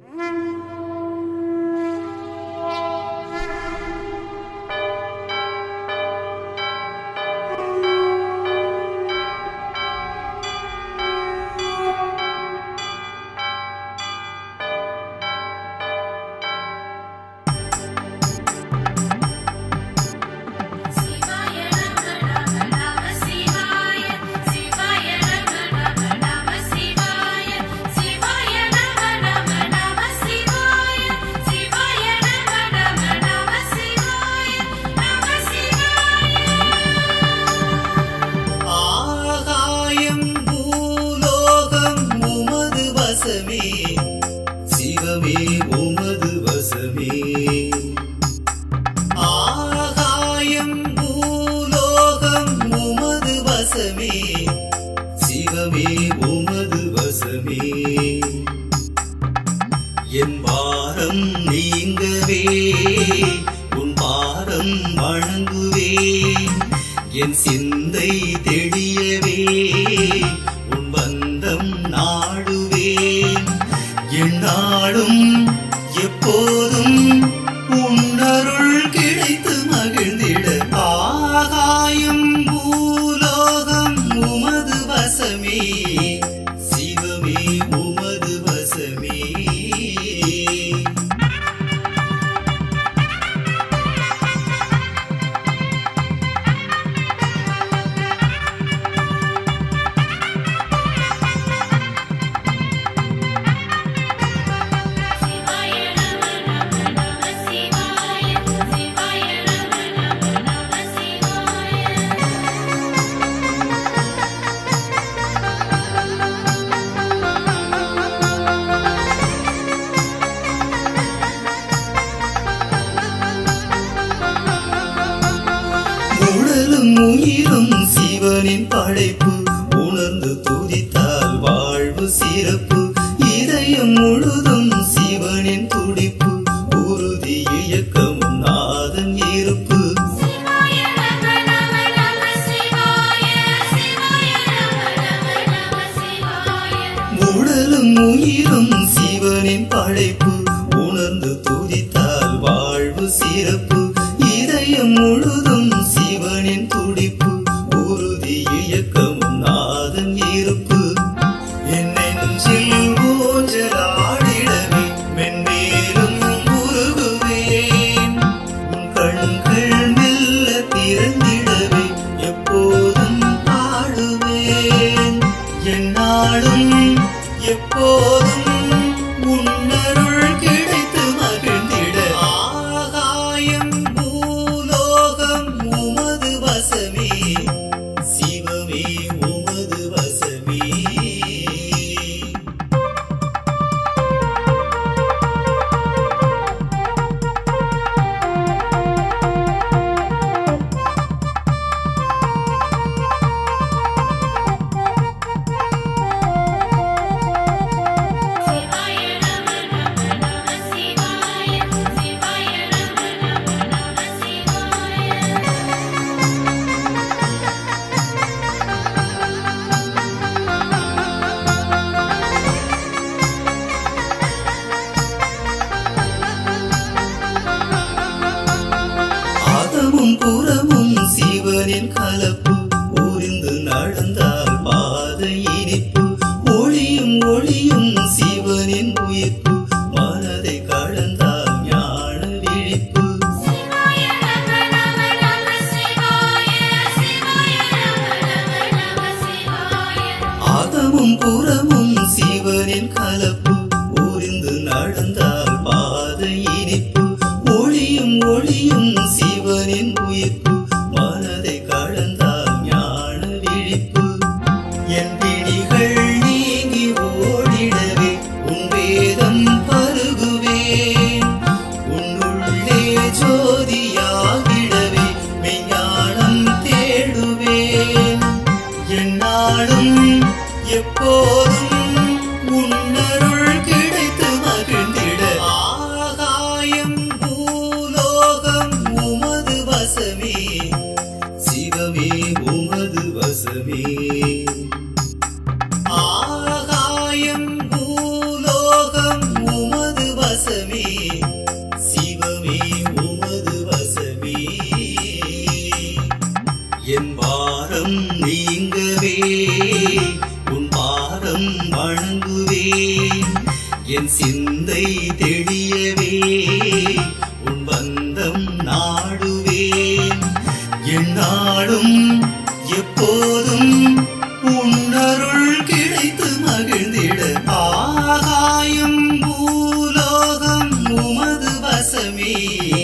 Mm-hmm. இயேசுவே ஆகாயம் பூலோகம் உமது வசமே. சிவமே உமது வசமே. என் பாரம் நீங்கவே. உன் பாரம் வணங்குவேன் என் சிந்தை தெளியவே. மாயும் உயிரும் படைப்பு உணர்ந்து துதித்தால் வாழ்வு சிறப்பு. இதயம் முழுதும் சிவனின் துடிப்பு உறுதி இயக்கம் நாதன் இருப்பு. உடலும் உயிரும் சிவனின் படைப்பு உணர்ந்து துதித்தால் வாழ்வு சிறப்பு. என்னாலும் எப்போதும் உன்னருள் கிடைத்து மகிழ்ந்திட ஆகாயம் பூலோகம் உமது வசமே. நடந்தால் பாதை இனிப்பு ஒளியும் ஒளியும் சிவனின் உயிர்ப்பு. மனதை கடந்தால் ஞான விழிப்பு. அகமும் புறமும் சிவனின் கலப்பு. உறிந்து நடந்தால் பாதை இனிப்பு ஒளியும் ஒளியும் வேதம் பருகுவேன் உன்னுள்ளே ஜோதியாகிடவே மெய்ஞானம் தேடுவேன் என்னாலும் எப்போதும் சிவமே உமது வசமே. உன் பந்தம் நாடுவேன். என்னாலும் எப்போதும் உன்னருள் கிடைத்து மகிழ்ந்திட. ஆகாயம் பூலோகம் உமது வசமே.